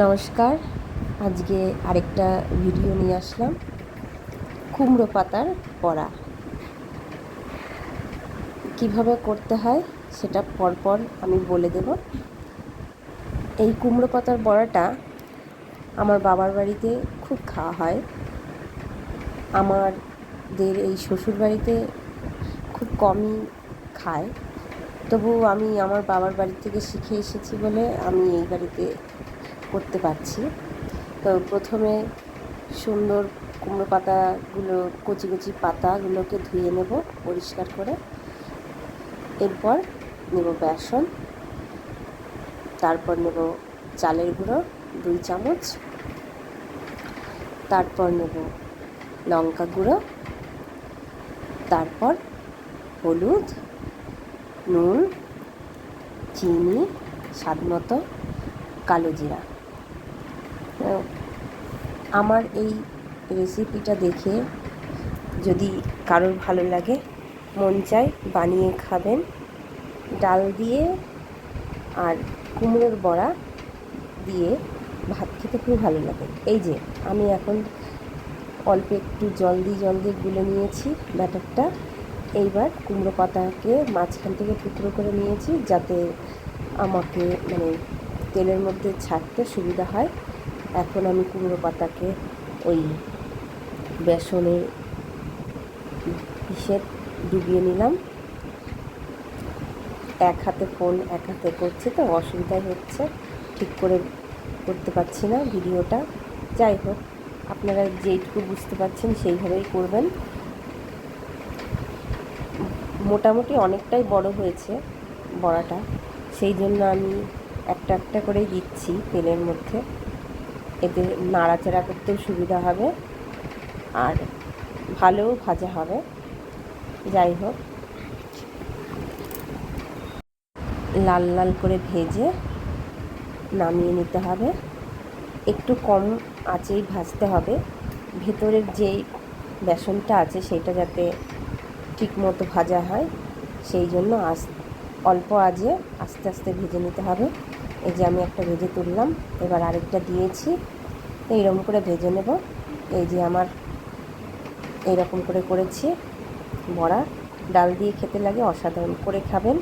নমস্কার। আজকে আরেকটা ভিডিও নিয়ে আসলাম। কুমড়ো পাতার বড়া। কীভাবে করতে হয় সেটা পরপর আমি বলে দেব। এই কুমড়ো পাতার বড়াটা আমার বাবার বাড়িতে খুব খাওয়া হয়। আমাদের এই শ্বশুর বাড়িতে খুব কমই খায়। তবু আমি আমার বাবার বাড়ি থেকে শিখে এসেছি বলে আমি এই বাড়িতে করতে পারছি। তো প্রথমে সুন্দর কুমড়ো পাতাগুলো, কচি কচি পাতাগুলোকে ধুয়ে নেব পরিষ্কার করে। এরপর নেব বেসন, তারপর নেব চালের গুঁড়ো, দুই চামচ। তারপর নেব লঙ্কা গুঁড়ো। তারপর হলুদ, নুন, চিনি, স্বাদ মতো কালো জিরা। আমার এই রেসিপিটা দেখে যদি কারোর ভালো লাগে, মন চায় বানিয়ে খাবেন। ডাল দিয়ে আর কুমড়োর বড়া দিয়ে ভাত খেতে খুব ভালো লাগে। এই যে, আমি এখন অল্প একটু জল দিয়ে জল দিয়ে গুলে নিয়েছি ব্যাটারটা। এইবার কুমড়ো পাতাকে মাঝখান থেকে টুকরো করে নিয়েছি যাতে আমাকে মানে তেলের মধ্যে ছাড়তে সুবিধা হয়। এখন আমি কুমড়ো পাতাকে ওই বেসনের পিসে ডুবিয়ে নিলাম। এক হাতে ফোন, এক হাতে করছে তো, অসুবিধাই হচ্ছে। ঠিক করে করতে পারছি না ভিডিওটা। যাই হোক, আপনারা যেইটুকু বুঝতে পারছেন সেইভাবেই করবেন। মোটামুটি অনেকটাই বড় হয়েছে বড়াটা। সেই জন্য আমি একটা একটা করেই দিচ্ছি তেলের মধ্যে। এতে নাড়াচাড়া করতেও সুবিধা হবে আর ভালোও ভাজা হবে। যাই হোক। লাল লাল করে ভেজে নামিয়ে নিতে হবে। একটু কম আঁচেই ভাজতে হবে। ভেতরের যেই বেসনটা আছে সেটা যাতে ঠিকমতো ভাজা হয়, সেই জন্য আস অল্প আজে আস্তে আস্তে ভেজে নিতে হবে। এই যে আমি একটা ভেজে তুললাম, এবার আরেকটা দিয়েছি এইরকম করে ভেজে নেব। এই যে আমার এইরকম করে করেছি, বড়া। ডাল দিয়ে খেতে লাগে, অসাধারণ করে খাবেন।